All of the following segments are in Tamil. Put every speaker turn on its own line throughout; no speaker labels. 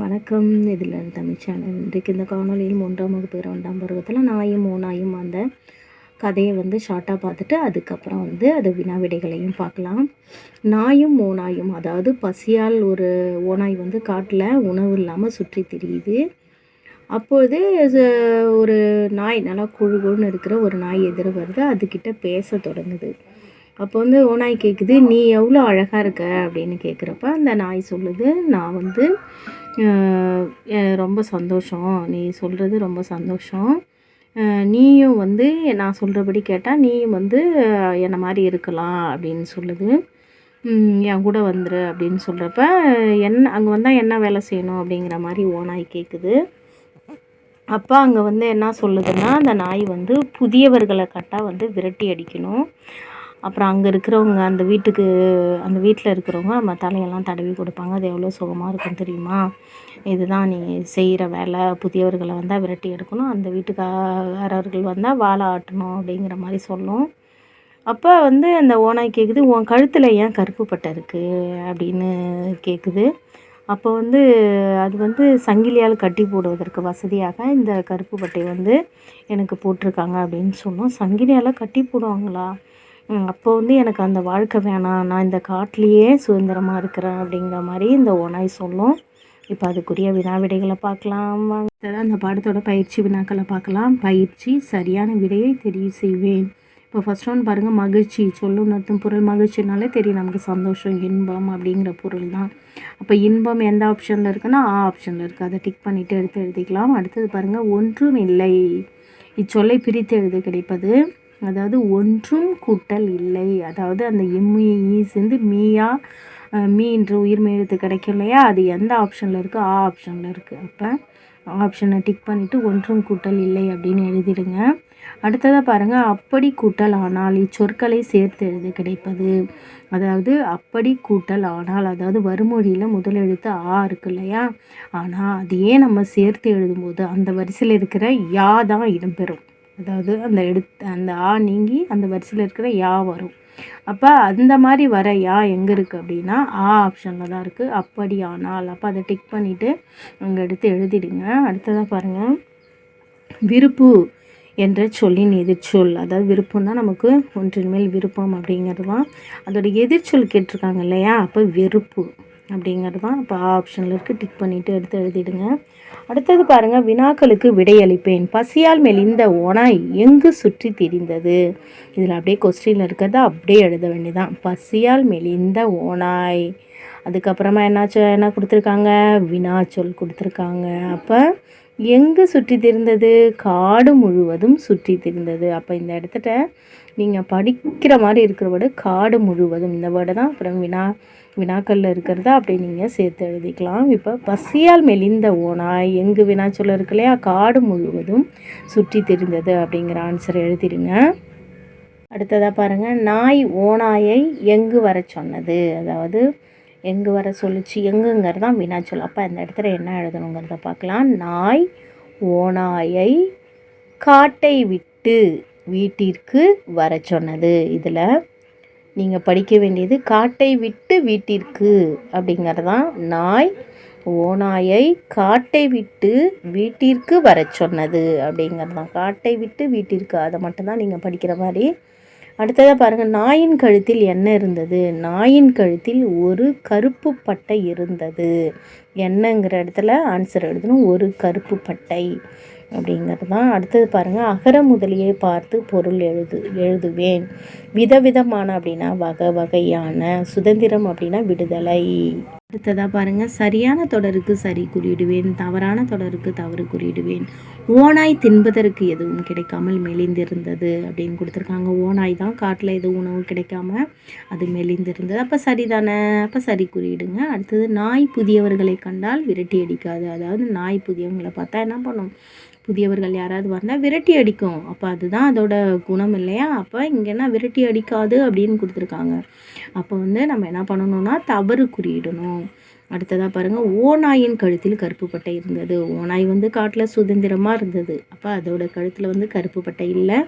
வணக்கம். இதில் தமிழ் சேனல். இன்றைக்கு இந்த காணொலியில் மூன்றாம் வகுப்பு இரண்டாம் பருவத்தில் நாயும் ஓனாயும் அந்த கதையை வந்து ஷார்ட்டாக பார்த்துட்டு அதுக்கப்புறம் வந்து அது வினா விடைகளையும் பார்க்கலாம். நாயும் ஓனாயும் அதாவது பசியால் ஒரு ஓனாய் வந்து காட்டில் உணவு இல்லாமல் சுற்றி திரியுது. அப்பொழுது ஒரு நாய் நல்லா குழு குழுன்னு இருக்கிற ஒரு நாய் எதிர வருது அதுக்கிட்ட பேச தொடங்குது. அப்போ வந்து ஓநாய் கேட்குது நீ எவ்வளோ அழகாக இருக்க? அப்படின்னு கேட்குறப்ப அந்த நாய் சொல்லுது நான் வந்து ரொம்ப சந்தோஷம். நீ சொல்கிறது ரொம்ப சந்தோஷம். நீயும் வந்து நான் சொல்கிறபடி கேட்டால் நீயும் வந்து என்னை மாதிரி இருக்கலாம்? அப்படின்னு சொல்லுது. என் கூட வந்துரு. அப்படின்னு சொல்கிறப்ப என்ன அங்கே வந்தால் என்ன வேலை செய்யணும்? அப்படிங்கிற மாதிரி ஓநாய் கேட்குது அப்போ அங்கே வந்து என்ன சொல்லுதுன்னா அந்த நாய் வந்து புதியவர்களை கட்டால் வந்து விரட்டி அடிக்கணும். அப்புறம் அங்கே இருக்கிறவங்க அந்த வீட்டுக்கு அந்த வீட்டில் இருக்கிறவங்க நம்ம தலையெல்லாம் தடவி கொடுப்பாங்க. அது எவ்வளோ சுகமாக இருக்கும் தெரியுமா? இதுதான் நீ செய்கிற வேலை. புதியவர்களை வந்தால் விரட்டி எடுக்கணும். அந்த வீட்டுக்காரர்கள் வந்தால் வாழை ஆட்டணும் அப்படிங்கிற மாதிரி சொல்லும். அப்போ வந்து அந்த ஓனாய் கேட்குது உன் கழுத்தில் ஏன் கருப்பு பட்டை இருக்குது அப்படின்னு கேட்குது அப்போ வந்து அது வந்து சங்கிலியால் கட்டி போடுவதற்கு வசதியாக இந்த கருப்பு பட்டை வந்து எனக்கு போட்டிருக்காங்க அப்படின்னு சொன்னோம் சங்கிலியால் கட்டி போடுவாங்களா? அப்போ வந்து எனக்கு அந்த வாழ்க்கை வேணாம் நான் இந்த காட்டிலேயே சுதந்திரமாக இருக்கிறேன் அப்படிங்கிற மாதிரி இந்த ஒனாய் சொல்லும். இப்போ அதுக்குரிய வினா விடைகளை பார்க்கலாம் அந்த பாடத்தோட பயிற்சி வினாக்களை பார்க்கலாம். பயிற்சி சரியான விடையை தெரிவு செய்வேன். இப்போ ஃபர்ஸ்ட் ஒன் பாருங்கள் மகிழ்ச்சி. சொல்லும் அர்த்தம் பொருள் மகிழ்ச்சினாலே தெரியும் நமக்கு சந்தோஷம் இன்பம் அப்படிங்கிற பொருள் தான். அப்போ இன்பம் எந்த ஆப்ஷனில் இருக்குன்னா ஆ ஆப்ஷனில் இருக்குது அதை டிக் பண்ணிவிட்டு எடுத்து எழுதிக்கலாம். அடுத்தது பாருங்கள் ஒன்றும் இல்லை. இச்சொல்லை பிரித்து எழுத கிடைப்பது. அதாவது ஒன்றும் கூட்டல் இல்லை. அதாவது அந்த எம்மி ஈ சேர்ந்து மீயா மீ என்ற உயிர்மெய் எழுத்து கிடைக்கும் இல்லையா? அது எந்த ஆப்ஷனில் இருக்குது ஆ ஆப்ஷனில் இருக்குது அப்போ ஆப்ஷனை டிக் பண்ணிவிட்டு ஒன்றும் கூட்டல் இல்லை அப்படின்னு எழுதிடுங்க. அடுத்ததாக பாருங்கள் அப்படி கூட்டல் ஆனால் இச்சொற்களை சேர்த்து எழுத கிடைப்பது. அதாவது அப்படி கூட்டல் ஆனால் அதாவது வறுமொழியில் முதல் எழுத்து ஆ இருக்கு இல்லையா? ஆனால் அதையே நம்ம சேர்த்து எழுதும்போது அந்த வரிசையில் இருக்கிற யா தான் இடம்பெறும். அதாவது அந்த எடுத்து அந்த ஆ நீங்கி அந்த வரிசையில் இருக்கிற யா வரும். அப்போ அந்த மாதிரி வர யா எங்கே இருக்குது அப்படின்னா ஆ ஆப்ஷனில் தான் இருக்குது அப்படி ஆனால் அப்போ அதை டிக் பண்ணிவிட்டு அங்கே எடுத்து எழுதிடுங்க. அடுத்ததாக பாருங்கள் விருப்பு என்ற சொல்லின் எதிர்ச்சொல். அதாவது விருப்பம்னா நமக்கு ஒன்றின் மேல் விருப்பம் அப்படிங்கிறது தான். அதோட எதிர்ச்சொல் கேட்டிருக்காங்க இல்லையா? அப்போ வெறுப்பு. அப்படிங்கிறது தான் இப்போ ஆப்ஷனில் இருக்குது டிக் பண்ணிவிட்டு எடுத்து எழுதிடுங்க. அடுத்தது பாருங்கள் வினாக்களுக்கு விடையளிப்பேன். பசியால் மெலிந்த ஓனாய் எங்கு சுற்றி திரிந்தது? இதில் அப்படியே கொஸ்டினில் இருக்கிறத அப்படியே எழுத வேண்டியதான் பசியால் மெலிந்த ஓனாய் அதுக்கப்புறமா என்னாச்சு? என்ன கொடுத்துருக்காங்க? வினாச்சொல் கொடுத்துருக்காங்க. அப்போ எங்கே சுற்றி திரிந்தது? காடு முழுவதும் சுற்றி திரிந்தது. அப்போ இந்த இடத்துல நீங்கள் படிக்கிற மாதிரி இருக்கிற வேர்டு காடு முழுவதும். இந்த வேர்டை தான் அப்புறம் வினா வினாக்களில் இருக்கிறத அப்படி நீங்கள் சேர்த்து எழுதிக்கலாம். இப்போ பசியால் மெலிந்த ஓனாய் எங்கு வினாச்சொல் இருக்கு இல்லையா? காடு முழுவதும் சுற்றி திரிந்தது அப்படிங்கிற ஆன்சர் எழுதிடுங்க அடுத்ததாக பாருங்கள் நாய் ஓநாயை எங்கு வர சொன்னது? அதாவது எங்கு வர சொல்லிச்சு? எங்குங்கிறது தான் வினாச்சொல் அப்போ அந்த இடத்துல என்ன எழுதணுங்கிறத பார்க்கலாம். நாய் ஓநாயை காட்டை விட்டு வீட்டிற்கு வர சொன்னது. இதில் நீங்கள் படிக்க வேண்டியது காட்டை விட்டு வீட்டிற்கு அப்படிங்கிறது தான் நாய் ஓநாயை காட்டை விட்டு வீட்டிற்கு வர சொன்னது அப்படிங்கிறது தான். காட்டை விட்டு வீட்டிற்கு அதை மட்டும்தான் நீங்கள் படிக்கிற மாதிரி அடுத்ததாக பாருங்கள் நாயின் கழுத்தில் என்ன இருந்தது? நாயின் கழுத்தில் ஒரு கருப்பு பட்டை இருந்தது. என்னங்கிற இடத்துல ஆன்சர் எழுதணும். ஒரு கருப்பு பட்டை அப்படிங்கிறது. தான் அடுத்தது பாருங்கள் அகர முதலியை பார்த்து பொருள் எழுது எழுதுவேன். விதவிதமான அப்படின்னா வகை வகையான. சுதந்திரம் அப்படின்னா விடுதலை. அடுத்ததாக பாருங்கள் சரியான தொடருக்கு சரி குறியிடுவேன் தவறான தொடருக்கு தவறு குறியிடுவேன் ஓநாய் தின்பதற்கு எதுவும் கிடைக்காமல் மெலிந்திருந்தது அப்படின்னு கொடுத்துருக்காங்க. ஓநாய் தான் காட்டில் எதுவும் உணவு கிடைக்காம அது மெலிந்திருந்தது. அப்போ சரிதானே? அப்போ சரி குறியிடுங்க அடுத்தது நாய் புதியவர்களை கண்டால் விரட்டி அடிக்காது. அதாவது நாய் புதியவங்களை பார்த்தா என்ன பண்ணும்? புதியவர்கள் யாராவது வந்தால் விரட்டி அடிக்கும். அப்போ அதுதான் அதோட குணம் இல்லையா? அப்போ இங்கேனா விரட்டி அடிக்காது அப்படின்னு கொடுத்துருக்காங்க. அப்போ வந்து நம்ம என்ன பண்ணணும்னா தவறு குறியிடணும் அடுத்ததாக பாருங்கள் ஓநாயின் கழுத்தில் கருப்பு பட்டை இருந்தது. ஓநாய் வந்து காட்டில் சுதந்திரமாக இருந்தது. அப்போ அதோட கழுத்தில் வந்து கருப்பு பட்டை இல்லை.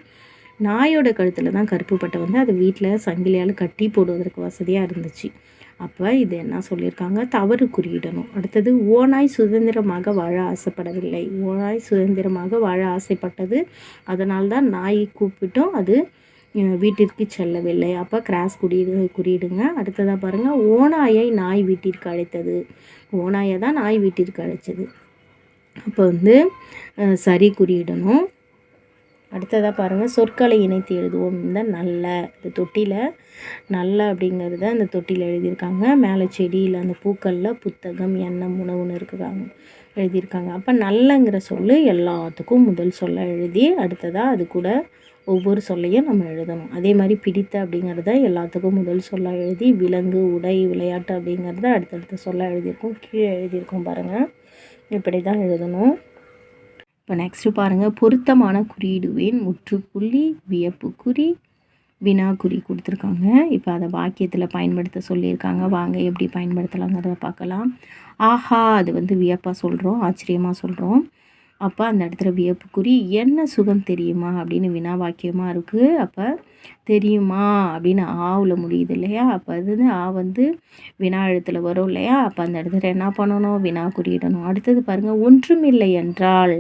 நாயோட கழுத்தில் தான் கருப்பு பட்டை வந்து அது வீட்டில் சங்கிலியால் கட்டி போடுவதற்கு வசதியாக இருந்துச்சு. அப்போ இது என்ன சொல்லியிருக்காங்க? தவறு குறியிடணும். அடுத்தது ஓநாய் சுதந்திரமாக வாழ ஆசைப்படவில்லை. ஓநாய் சுதந்திரமாக வாழ ஆசைப்பட்டது. அதனால்தான் நாயை கூப்பிட்டும். அது வீட்டிற்கு செல்லவில்லை. அப்போ கிராஸ் குறியீடு குறியிடுங்க அடுத்ததாக பாருங்கள் ஓனாயை நாய் வீட்டிற்கு அழைத்தது. ஓனாயை தான் நாய் வீட்டிற்கு அழைச்சது. அப்போ வந்து சரி குறியிடணும் அடுத்ததாக பாருங்கள் சொற்களை இணைத்து எழுதுவோம். இந்த நல்ல இந்த தொட்டியில் நல்ல அப்படிங்கிறத அந்த தொட்டியில் எழுதியிருக்காங்க. மேலே செடியில் அந்த பூக்களில் புத்தகம் எண்ணம் உணவுன்னு இருக்கிறாங்க எழுதியிருக்காங்க. அப்போ நல்லங்கிற சொல் எல்லாத்துக்கும் முதல் சொல்ல எழுதி அடுத்ததாக அது கூட ஒவ்வொரு சொல்லையும் நம்ம எழுதணும். அதே மாதிரி பிடித்த அப்படிங்கிறத எல்லாத்துக்கும் முதல் சொல்ல எழுதி விலங்கு உடை விளையாட்டு அப்படிங்கிறத அடுத்தடுத்த சொல்ல எழுதியிருக்கோம் கீழே எழுதியிருக்கோம் பாருங்கள் இப்படி தான் எழுதணும். இப்போ நெக்ஸ்ட்டு பாருங்கள் பொருத்தமான குறியீடுவேன். முற்றுப்புள்ளி வியப்பு குறி வினா குறி கொடுத்துருக்காங்க. இப்போ அதை வாக்கியத்தில் பயன்படுத்த சொல்லியிருக்காங்க. வாங்க எப்படி பயன்படுத்தலாங்கிறத பார்க்கலாம். ஆஹா அது வந்து வியப்பாக சொல்கிறோம் ஆச்சரியமாக சொல்கிறோம் அப்போ அந்த இடத்துல வியப்பு குறி என்ன சுகம் தெரியுமா? அப்படின்னு வினா வாக்கியமாக இருக்குது அப்போ தெரியுமா? அப்படின்னு ஆவில் முடியுது இல்லையா? அப்போ அது ஆ வந்து வினா எழுத்தில் வரும் இல்லையா? அப்போ அந்த இடத்துல என்ன பண்ணணும்? வினா குறியிடணும். அடுத்தது பாருங்கள் ஒன்றுமில்லை என்றால்.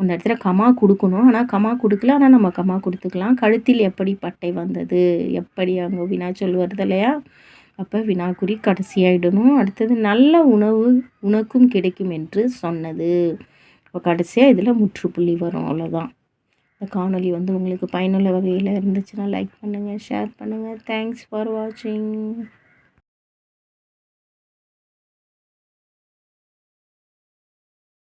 அந்த இடத்துல கமா கொடுக்கணும். ஆனால் கமா கொடுக்கல. ஆனால் நம்ம கமா கொடுத்துக்கலாம். கழுத்தில் எப்படி பட்டை வந்தது? எப்படி அங்கே வினா வருது இல்லையா? அப்போ வினாக்குறி கடைசியாகிடணும் அடுத்தது நல்ல உணவு உனக்கும் கிடைக்கும் என்று சொன்னது. இப்போ கடைசியாக இதில் முற்றுப்புள்ளி வரும் அவ்வளோதான் இந்த காணொலி வந்து உங்களுக்கு பயனுள்ள வகையில் இருந்துச்சுன்னா லைக் பண்ணுங்கள் ஷேர் பண்ணுங்கள் தேங்க்ஸ் ஃபார் வாட்சிங்